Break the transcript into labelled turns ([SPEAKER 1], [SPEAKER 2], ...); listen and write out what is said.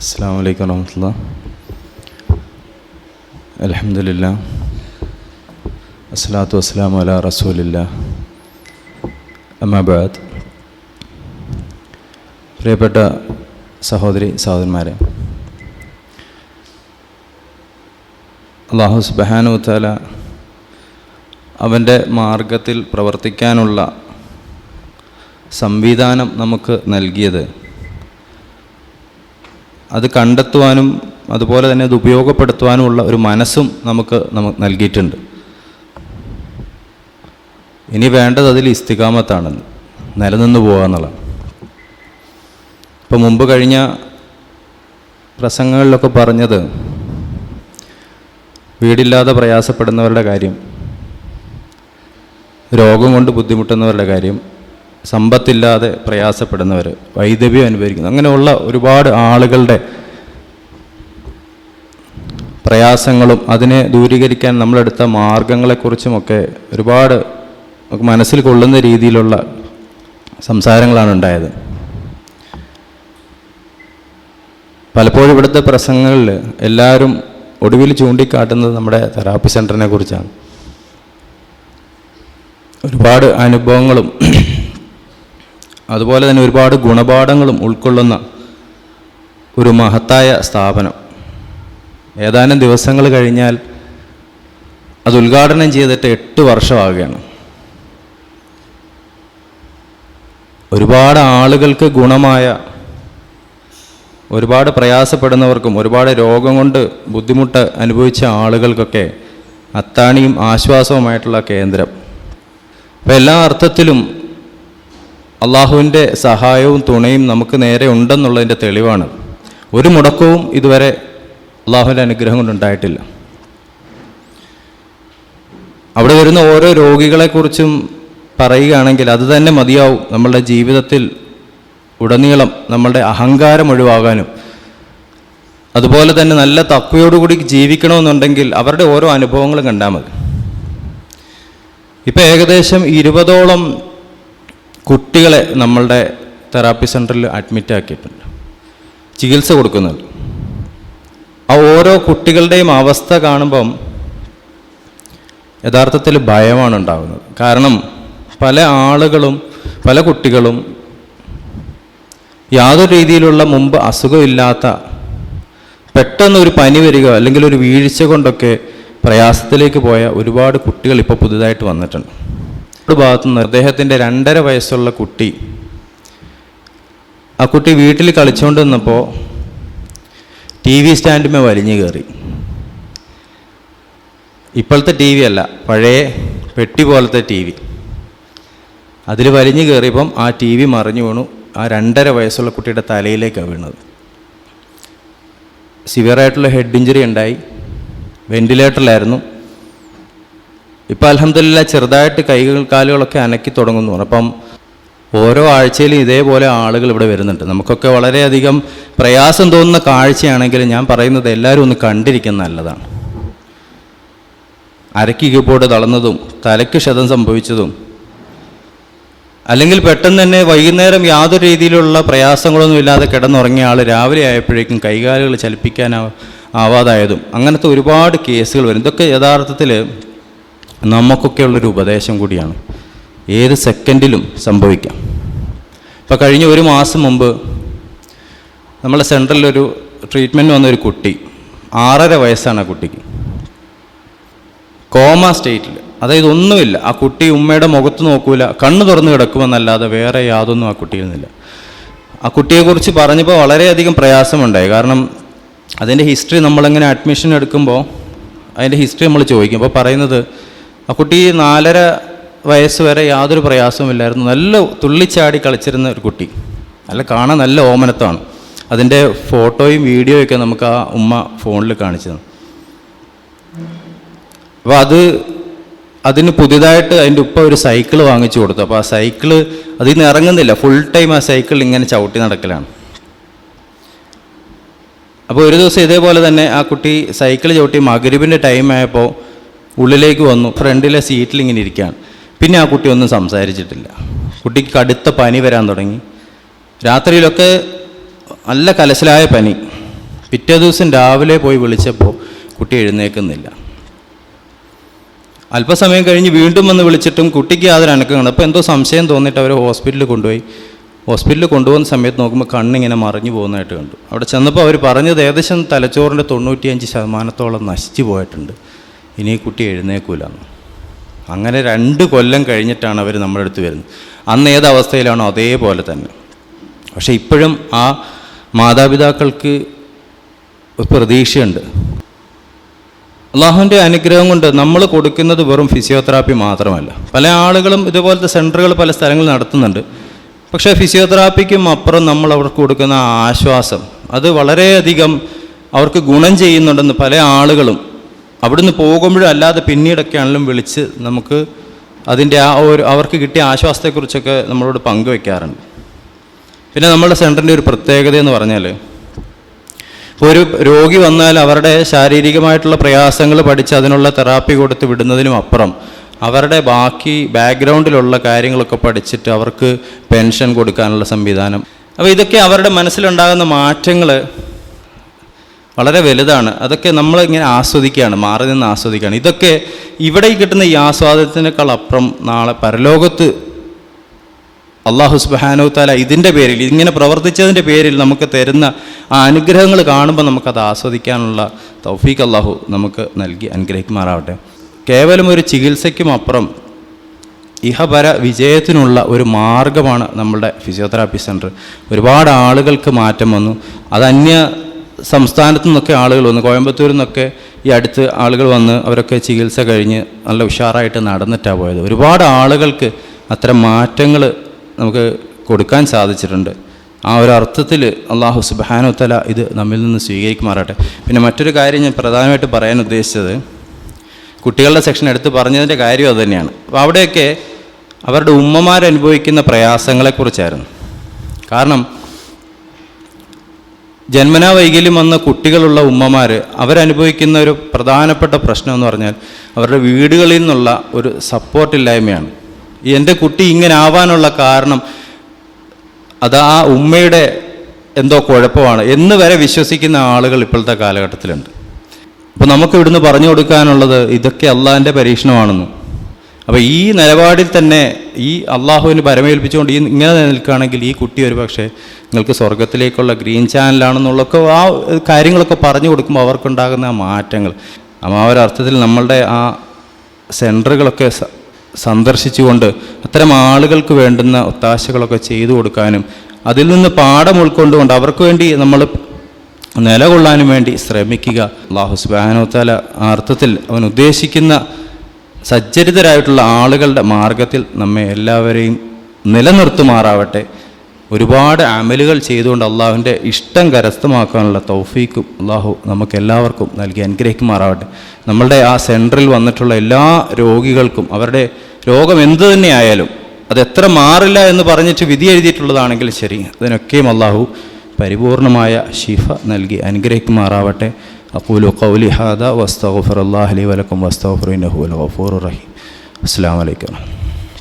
[SPEAKER 1] അസ്സാം വലൈക്കും الصلاة അലഹമില്ല അസ്സലാത്തു വസ്സലാമു അല റസൂലില്ല അമ്മാബാദ് പ്രിയപ്പെട്ട സഹോദരി സഹോദരന്മാരെ. അള്ളാഹു സുബാനുത്താല താല അവന്റെ മാർഗത്തിൽ പ്രവർത്തിക്കാനുള്ള സംവിധാനം നമുക്ക് നൽകിയത് അത് കണ്ടെത്തുവാനും അതുപോലെ തന്നെ അത് ഉപയോഗപ്പെടുത്തുവാനുമുള്ള ഒരു മനസ്സും നമുക്ക് നമുക്ക് നൽകിയിട്ടുണ്ട്. ഇനി വേണ്ടത് അതിൽ ഇസ്തികാമത്താണെന്ന് നിലനിന്ന് പോകുക എന്നുള്ളത് ഇപ്പം മുമ്പ് കഴിഞ്ഞ പ്രസംഗങ്ങളിലൊക്കെ പറഞ്ഞത് വീടില്ലാതെ പ്രയാസപ്പെടുന്നവരുടെ കാര്യം രോഗം കൊണ്ട് ബുദ്ധിമുട്ടുന്നവരുടെ കാര്യം സമ്പത്തില്ലാതെ പ്രയാസപ്പെടുന്നവർ വൈദവ്യം അനുഭവിക്കുന്നു. അങ്ങനെയുള്ള ഒരുപാട് ആളുകളുടെ പ്രയാസങ്ങളും അതിനെ ദൂരീകരിക്കാൻ നമ്മളെടുത്ത മാർഗങ്ങളെക്കുറിച്ചുമൊക്കെ ഒരുപാട് മനസ്സിൽ കൊള്ളുന്ന രീതിയിലുള്ള സംസാരങ്ങളാണ് ഉണ്ടായത്. പലപ്പോഴും ഇവിടുത്തെ പ്രസംഗങ്ങളിൽ എല്ലാവരും ഒടുവിൽ ചൂണ്ടിക്കാട്ടുന്നത് നമ്മുടെ തെറാപ്പി സെന്ററിനെ കുറിച്ചാണ് ഒരുപാട് അനുഭവങ്ങളും അതുപോലെ തന്നെ ഒരുപാട് ഗുണപാഠങ്ങളും ഉൾക്കൊള്ളുന്ന ഒരു മഹത്തായ സ്ഥാപനം. ഏതാനും ദിവസങ്ങൾ കഴിഞ്ഞാൽ അത് ഉദ്ഘാടനം ചെയ്തിട്ട് എട്ട് വർഷമാകുകയാണ് ഒരുപാട് ആളുകൾക്ക് ഗുണമായ ഒരുപാട് പ്രയാസപ്പെടുന്നവർക്കും ഒരുപാട് രോഗം കൊണ്ട് ബുദ്ധിമുട്ട് അനുഭവിച്ച ആളുകൾക്കൊക്കെ അത്താണിയും ആശ്വാസവുമായിട്ടുള്ള കേന്ദ്രം. അപ്പോൾ എല്ലാ അർത്ഥത്തിലും അള്ളാഹുവിന്റെ സഹായവും തുണയും നമുക്ക് നേരെ ഉണ്ടെന്നുള്ളതിന്റെ തെളിവാണ്. ഒരു മുടക്കവും ഇതുവരെ അള്ളാഹുവിന്റെ അനുഗ്രഹം കൊണ്ടുണ്ടായിട്ടില്ല അവിടെ വരുന്ന ഓരോ രോഗികളെക്കുറിച്ചും പറയുകയാണെങ്കിൽ അത് തന്നെ മതിയാവും നമ്മളുടെ ജീവിതത്തിൽ ഉടനീളം നമ്മളുടെ അഹങ്കാരം ഒഴിവാകാനും. അതുപോലെ തന്നെ നല്ല തക്വയോടുകൂടി ജീവിക്കണമെന്നുണ്ടെങ്കിൽ അവരുടെ ഓരോ അനുഭവങ്ങളും കണ്ടാൽ മതി. ഇപ്പം ഏകദേശം ഇരുപതോളം കുട്ടികളെ നമ്മളുടെ തെറാപ്പി സെന്ററിൽ അഡ്മിറ്റ് ആക്കിയിട്ടുണ്ട്. ചികിത്സ കൊടുക്കുന്നുണ്ട്. ആ ഓരോ കുട്ടികളുടെയും അവസ്ഥ കാണുമ്പം യഥാർത്ഥത്തിൽ ഭയമാണ് ഉണ്ടാകുന്നത് കാരണം പല ആളുകളും പല കുട്ടികളും യാതൊരു രീതിയിലുള്ള മുമ്പ് അസുഖമില്ലാത്ത പെട്ടെന്ന് ഒരു പനി വരിക അല്ലെങ്കിൽ ഒരു വീഴ്ച കൊണ്ടൊക്കെ പ്രയാസത്തിലേക്ക് പോയ ഒരുപാട് കുട്ടികൾ ഇപ്പോൾ പുതുതായിട്ട് വന്നിട്ടുണ്ട്. ഭാഗത്തു നിന്ന് അദ്ദേഹത്തിന്റെ രണ്ടര വയസ്സുള്ള കുട്ടി ആ കുട്ടി വീട്ടിൽ കളിച്ചുകൊണ്ട് നിന്നപ്പോൾ ടി വി സ്റ്റാൻഡുമേ വലിഞ്ഞു കയറി. ഇപ്പോഴത്തെ ടി വി അല്ല പഴയ പെട്ടി പോലത്തെ ടി വി. അതിൽ വലിഞ്ഞു കയറിയപ്പം ആ ടി വി മറിഞ്ഞു വീണു ആ രണ്ടര വയസ്സുള്ള കുട്ടിയുടെ തലയിലേക്കാണ് വീണത്. സിവിയറായിട്ടുള്ള ഹെഡ് ഇഞ്ചുറി ഉണ്ടായി. വെന്റിലേറ്ററിലായിരുന്നു ഇപ്പം അലഹമില്ല ചെറുതായിട്ട് കൈകൾ കാലുകളൊക്കെ അനക്കി തുടങ്ങുന്നു. അപ്പം ഓരോ ആഴ്ചയിലും ഇതേപോലെ ആളുകൾ ഇവിടെ വരുന്നുണ്ട്. നമുക്കൊക്കെ വളരെയധികം പ്രയാസം തോന്നുന്ന കാഴ്ചയാണെങ്കിലും ഞാൻ പറയുന്നത് എല്ലാവരും ഒന്ന് കണ്ടിരിക്കുന്ന നല്ലതാണ്. അരക്കി കീപ്പോട്ട് തളർന്നതും തലയ്ക്ക് ക്ഷതം സംഭവിച്ചതും അല്ലെങ്കിൽ പെട്ടെന്ന് തന്നെ വൈകുന്നേരം യാതൊരു രീതിയിലുള്ള പ്രയാസങ്ങളൊന്നും ഇല്ലാതെ കിടന്നുറങ്ങിയ ആൾ രാവിലെ ആയപ്പോഴേക്കും കൈകാലുകൾ ചലിപ്പിക്കാൻ ആവാതായതും അങ്ങനത്തെ ഒരുപാട് കേസുകൾ വരും. ഇതൊക്കെ യഥാർത്ഥത്തിൽ നമുക്കൊക്കെയുള്ളൊരു ഉപദേശം കൂടിയാണ്. ഏത് സെക്കൻഡിലും സംഭവിക്കാം. ഇപ്പോൾ കഴിഞ്ഞ ഒരു മാസം മുമ്പ് നമ്മളെ സെൻട്രലിലൊരു ട്രീറ്റ്മെന്റ് വന്നൊരു കുട്ടി ആറര വയസ്സാണ് ആ കുട്ടിക്ക്. കോമ സ്റ്റേറ്റിൽ അതായത് ഒന്നുമില്ല ആ കുട്ടി ഉമ്മയുടെ മുഖത്ത് നോക്കൂല കണ്ണ് തുറന്ന് കിടക്കുമെന്നല്ലാതെ വേറെ യാതൊന്നും ആ കുട്ടിയിൽ നിന്നില്ല. ആ കുട്ടിയെക്കുറിച്ച് പറഞ്ഞപ്പോൾ വളരെയധികം പ്രയാസമുണ്ടായി. കാരണം അതിന്റെ ഹിസ്റ്ററി നമ്മളിങ്ങനെ അഡ്മിഷൻ എടുക്കുമ്പോൾ അതിന്റെ ഹിസ്റ്ററി നമ്മൾ ചോദിക്കും. അപ്പോൾ പറയുന്നത് ആ കുട്ടി നാലര വയസ്സ് വരെ യാതൊരു പ്രയാസവുമില്ലായിരുന്നു. നല്ല തുള്ളിച്ചാടി കളിച്ചിരുന്ന ഒരു കുട്ടി. നല്ല കാണാൻ നല്ല ഓമനത്താണ്. അതിന്റെ ഫോട്ടോയും വീഡിയോയും ഒക്കെ നമുക്ക് ആ ഉമ്മ ഫോണിൽ കാണിച്ചു തന്നു. അപ്പോൾ അത് അതിന് പുതിയതായിട്ട് അതിന്റെ ഉപ്പ ഒരു സൈക്കിൾ വാങ്ങിച്ചു കൊടുത്തു. അപ്പോൾ ആ സൈക്കിൾ അതിൽ നിന്ന് ഇറങ്ങുന്നില്ല. ഫുൾ ടൈം ആ സൈക്കിൾ ഇങ്ങനെ ചവിട്ടി നടക്കലാണ്. അപ്പോൾ ഒരു ദിവസം ഇതേപോലെ തന്നെ ആ കുട്ടി സൈക്കിൾ ചവിട്ടി മകരുവിന്റെ ടൈം ആയപ്പോൾ ഉള്ളിലേക്ക് വന്നു. ഫ്രണ്ടിലെ സീറ്റിൽ ഇങ്ങനെ ഇരിക്കുകയാണ്. പിന്നെ ആ കുട്ടി ഒന്നും സംസാരിച്ചിട്ടില്ല. കുട്ടിക്ക് കടുത്ത പനി വരാൻ തുടങ്ങി. രാത്രിയിലൊക്കെ നല്ല കലശലായ പനി. പിറ്റേ ദിവസം രാവിലെ പോയി വിളിച്ചപ്പോൾ കുട്ടി എഴുന്നേക്കുന്നില്ല അല്പസമയം കഴിഞ്ഞ് വീണ്ടും വന്ന് വിളിച്ചിട്ടും കുട്ടിക്ക് യാതൊരു അനക്കം അപ്പോൾ എന്തോ സംശയം തോന്നിയിട്ട് അവരെ ഹോസ്പിറ്റലിൽ കൊണ്ടുപോയി. ഹോസ്പിറ്റലിൽ കൊണ്ടുപോകുന്ന സമയത്ത് നോക്കുമ്പോൾ കണ്ണിങ്ങനെ മറിഞ്ഞു പോകുന്നതായിട്ട് കണ്ടു. അവിടെ ചെന്നപ്പോൾ അവർ പറഞ്ഞത് ഏകദേശം തലച്ചോറിന്റെ തൊണ്ണൂറ്റിയഞ്ച് ശതമാനത്തോളം നശിച്ചു പോയിട്ടുണ്ട്. ഇനി കുട്ടി എഴുന്നേക്കൂല അങ്ങനെ രണ്ട് കൊല്ലം കഴിഞ്ഞിട്ടാണ് അവർ നമ്മുടെ അടുത്ത് വരുന്നത്. അന്ന് ഏത് അവസ്ഥയിലാണോ അതേപോലെ തന്നെ. പക്ഷേ ഇപ്പോഴും ആ മാതാപിതാക്കൾക്ക് പ്രതീക്ഷയുണ്ട്. അള്ളാഹുവിന്റെ അനുഗ്രഹം കൊണ്ട് നമ്മൾ കൊടുക്കുന്നത് വെറും ഫിസിയോതെറാപ്പി മാത്രമല്ല. പല ആളുകളും ഇതുപോലത്തെ സെന്ററുകൾ പല സ്ഥലങ്ങളിൽ നടത്തുന്നുണ്ട്. പക്ഷേ ഫിസിയോതെറാപ്പിക്കും അപ്പുറം നമ്മൾ അവർക്ക് കൊടുക്കുന്ന ആശ്വാസം അത് വളരെയധികം അവർക്ക് ഗുണം ചെയ്യുന്നുണ്ടെന്ന് പല ആളുകളും അവിടുന്ന് പോകുമ്പോഴും അല്ലാതെ പിന്നീടൊക്കെയാണെങ്കിലും വിളിച്ച് നമുക്ക് അതിന്റെ ആ ഒരു അവർക്ക് കിട്ടിയ ആശ്വാസത്തെക്കുറിച്ചൊക്കെ നമ്മളോട് പങ്കുവെക്കാറുണ്ട്. പിന്നെ നമ്മുടെ സെന്ററിന്റെ ഒരു പ്രത്യേകത എന്ന് പറഞ്ഞാൽ ഒരു രോഗി വന്നാൽ അവരുടെ ശാരീരികമായിട്ടുള്ള പ്രയാസങ്ങൾ പഠിച്ച് അതിനുള്ള തെറാപ്പി കൊടുത്ത് വിടുന്നതിനും അപ്പുറം അവരുടെ ബാക്കി ബാക്ക്ഗ്രൗണ്ടിലുള്ള കാര്യങ്ങളൊക്കെ പഠിച്ചിട്ട് അവർക്ക് പെൻഷൻ കൊടുക്കാനുള്ള സംവിധാനം. അപ്പോൾ ഇതൊക്കെ അവരുടെ മനസ്സിലുണ്ടാകുന്ന മാറ്റങ്ങൾ വളരെ വലുതാണ്. അതൊക്കെ നമ്മളിങ്ങനെ ആസ്വദിക്കുകയാണ് മാറി നിന്ന് ആസ്വദിക്കുകയാണ്. ഇതൊക്കെ ഇവിടെ കിട്ടുന്ന ഈ ആസ്വാദനത്തിനേക്കാൾ അപ്പുറം നാളെ പരലോകത്ത് അള്ളാഹു സുബാനു താല ഇതിന്റെ പേരിൽ ഇങ്ങനെ പ്രവർത്തിച്ചതിന്റെ പേരിൽ നമുക്ക് തരുന്ന ആ അനുഗ്രഹങ്ങൾ കാണുമ്പോൾ നമുക്കത് ആസ്വദിക്കാനുള്ള തൗഫീഖ് അള്ളാഹു നമുക്ക് നൽകി അനുഗ്രഹിക്കുമാറാവട്ടെ. കേവലം ഒരു ചികിത്സയ്ക്കും അപ്പുറം ഇഹപര വിജയത്തിനുള്ള ഒരു മാർഗമാണ് നമ്മളുടെ ഫിസിയോതെറാപ്പി സെന്റർ. ഒരുപാട് ആളുകൾക്ക് മാറ്റം വന്നു. അതന്യ സംസ്ഥാനത്തു നിന്നൊക്കെ ആളുകൾ വന്ന് കോയമ്പത്തൂരിൽ നിന്നൊക്കെ ഈ അടുത്ത് ആളുകൾ വന്ന് അവരൊക്കെ ചികിത്സ കഴിഞ്ഞ് നല്ല ഉഷാറായിട്ട് നടന്നിട്ടാണ് പോയത്. ഒരുപാട് ആളുകൾക്ക് അത്തരം മാറ്റങ്ങൾ നമുക്ക് കൊടുക്കാൻ സാധിച്ചിട്ടുണ്ട്. ആ ഒരു അർത്ഥത്തിൽ അള്ളാഹു സുബാനുത്തല തല ഇത് നമ്മിൽ നിന്ന് സ്വീകരിക്കുമാറാട്ടെ പിന്നെ മറ്റൊരു കാര്യം ഞാൻ പ്രധാനമായിട്ട് പറയാൻ ഉദ്ദേശിച്ചത് കുട്ടികളുടെ സെക്ഷൻ എടുത്ത് പറഞ്ഞതിന്റെ കാര്യം അതുതന്നെയാണ് അപ്പോൾ അവിടെയൊക്കെ അവരുടെ ഉമ്മമാരനുഭവിക്കുന്ന പ്രയാസങ്ങളെക്കുറിച്ചായിരുന്നു. കാരണം ജന്മനാ വൈകല്യം വന്ന കുട്ടികളുള്ള ഉമ്മമാർ അവരനുഭവിക്കുന്ന ഒരു പ്രധാനപ്പെട്ട പ്രശ്നം എന്ന് പറഞ്ഞാൽ അവരുടെ വീടുകളിൽ നിന്നുള്ള ഒരു സപ്പോർട്ടില്ലായ്മയാണ് എന്റെ കുട്ടി ഇങ്ങനെ ആവാനുള്ള കാരണം അത് ആ ഉമ്മയുടെ എന്തോ കുഴപ്പമാണ് എന്ന് വരെ വിശ്വസിക്കുന്ന ആളുകൾ ഇപ്പോഴത്തെ കാലഘട്ടത്തിലുണ്ട്. അപ്പോൾ നമുക്ക് ഇവിടുന്ന് പറഞ്ഞു കൊടുക്കാനുള്ളത് ഇതൊക്കെ അള്ളാഹിന്റെ പരീക്ഷണമാണെന്ന് അപ്പോൾ ഈ നിലപാടിൽ തന്നെ ഈ അള്ളാഹുവിന് പരമേൽപ്പിച്ചുകൊണ്ട് ഈ ഇങ്ങനെ നിൽക്കുകയാണെങ്കിൽ ഈ കുട്ടി ഒരു പക്ഷേ നിങ്ങൾക്ക് സ്വർഗത്തിലേക്കുള്ള ഗ്രീൻ ചാനലാണെന്നുള്ളൊക്കെ ആ കാര്യങ്ങളൊക്കെ പറഞ്ഞു കൊടുക്കുമ്പോൾ അവർക്കുണ്ടാകുന്ന ആ മാറ്റങ്ങൾ. ആ ഒരു അർത്ഥത്തിൽ നമ്മളുടെ ആ സെന്ററുകളൊക്കെ സന്ദർശിച്ചുകൊണ്ട് അത്തരം ആളുകൾക്ക് വേണ്ടുന്ന ഒത്താശകളൊക്കെ ചെയ്തു കൊടുക്കാനും അതിൽ നിന്ന് പാഠം ഉൾക്കൊണ്ടുകൊണ്ട് അവർക്ക് വേണ്ടി നമ്മൾ നിലകൊള്ളാനും വേണ്ടി ശ്രമിക്കുക. അള്ളാഹു സുബാനോത്താല ആ അർത്ഥത്തിൽ അവൻ ഉദ്ദേശിക്കുന്ന സജ്ജരിതരായിട്ടുള്ള ആളുകളുടെ മാർഗത്തിൽ നമ്മെ എല്ലാവരെയും നിലനിർത്തുമാറാവട്ടെ. ഒരുപാട് അമലുകൾ ചെയ്തുകൊണ്ട് അള്ളാഹുവിന്റെ ഇഷ്ടം കരസ്ഥമാക്കാനുള്ള തൗഫീക്കും അള്ളാഹു നമുക്ക് എല്ലാവർക്കും നൽകി അനുഗ്രഹിക്കുമാറാവട്ടെ. നമ്മളുടെ ആ സെന്ററിൽ വന്നിട്ടുള്ള എല്ലാ രോഗികൾക്കും അവരുടെ രോഗം എന്തു തന്നെയായാലും അതെത്ര മാറില്ല എന്ന് പറഞ്ഞിട്ട് വിധി എഴുതിയിട്ടുള്ളതാണെങ്കിൽ ശരി അതിനൊക്കെയും അള്ളാഹു പരിപൂർണമായ ശിഫ നൽകി അനുഗ്രഹിക്കുമാറാവട്ടെ. أقول قولي هذا وأستغفر الله لي ولكم وأستغفر إنه هو الغفور الرحيم. السلام عليكم.